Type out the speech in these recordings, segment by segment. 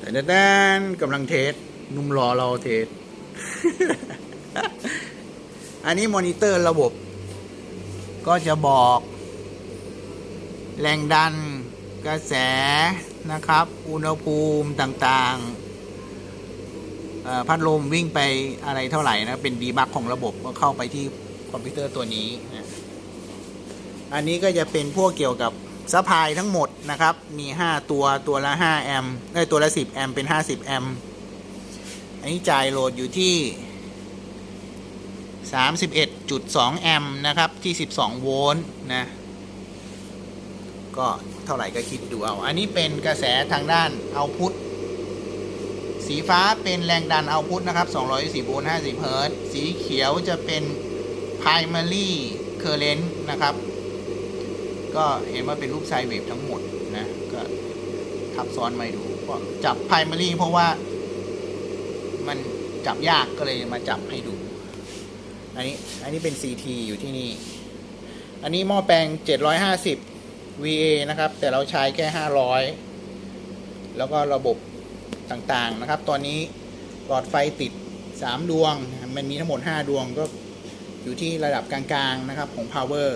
แต่แดนกำลังเทสนุ่มรอเราเทส อันนี้มอนิเตอร์ระบบ ก็จะบอก แรงดันกระแสนะครับ อุณหภูมิต่างๆ พัดลมวิ่งไปอะไรเท่าไหร่นะ เป็นดีบักของระบบก็เข้าไปที่คอมพิวเตอร์ตัวนี้ อันนี้ก็จะเป็นพวกเกี่ยวกับ ซัพายทั้งหมดนะครับ มี 5 ตัวตัวละ 5 แอมป์ได้ตัวละ 10 แอมป์เป็น 50 แอมป์อันนี้จ่ายโหลดอยู่ที่ 31.2 แอมป์นะครับ ที่ 12 โวลต์นะ ก็เท่าไหร่ก็คิดดูเอา อันนี้เป็นกระแสทางด้านเอาพุทสีฟ้าเป็นแรงดันเอาพุทนะครับ210โวลต์ 50 เฮิรตซ์สีเขียวจะเป็น primary current นะครับ ก็เห็นว่าเป็นรูปไซเวฟทั้งหมดนะก็ทับซ้อนมาดูก็จับ primary เพราะว่า มันจับยากก็เลยมาจับให้ดู อันนี้อันนี้เป็น CT อยู่ที่นี่ อันนี้หม้อแปลง 750 VA นะครับ แต่เราใช้แค่ 500 แล้วก็ระบบต่างๆนะครับ ตอนนี้หลอดไฟติด 3 ดวง มันมีทั้งหมด 5 ดวงก็อยู่ที่ระดับกลางๆนะครับของ power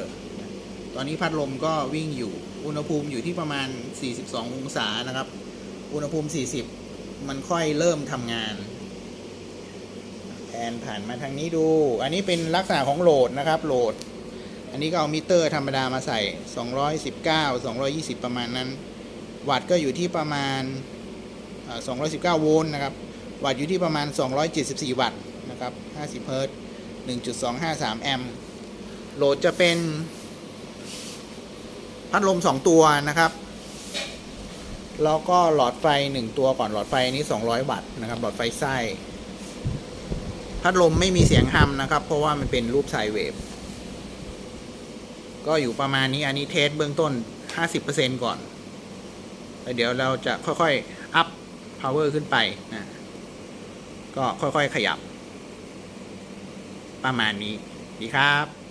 ตอนนี้พัดลมก็วิ่งอยู่ อุณหภูมิอยู่ที่ประมาณ 42 องศานะครับ อุณหภูมิ 40 มันค่อยเริ่มทำงานแผนผ่านมาทางนี้ดู อันนี้เป็นลักษณะของโหลดนะครับ โหลด อันนี้ก็เอามิเตอร์ธรรมดามาใส่ 219 220 ประมาณนั้น วัตต์ก็อยู่ที่ประมาณเอ่อ219 โวลต์นะครับ วัตต์อยู่ที่ประมาณ 274 วัตต์นะครับ 50 เฮิรตซ์1.253 แอมป์ โหลดจะเป็น พัดลม 2 ตัวนะครับ แล้วก็หลอดไฟ 1 ตัวก่อนหลอดไฟนี้ 200 วัตต์นะครับ หลอดไฟไส้ พัดลมไม่มีเสียงฮัมนะครับ เพราะว่ามันเป็นรูปไซเวฟก็อยู่ประมาณนี้อันนี้เทสเบื้องต้น 50%ก่อนแล้วเดี๋ยวเราจะค่อยๆ อัพ power ขึ้นไปนะก็ค่อยๆ ขยับ ประมาณนี้ ดีครับ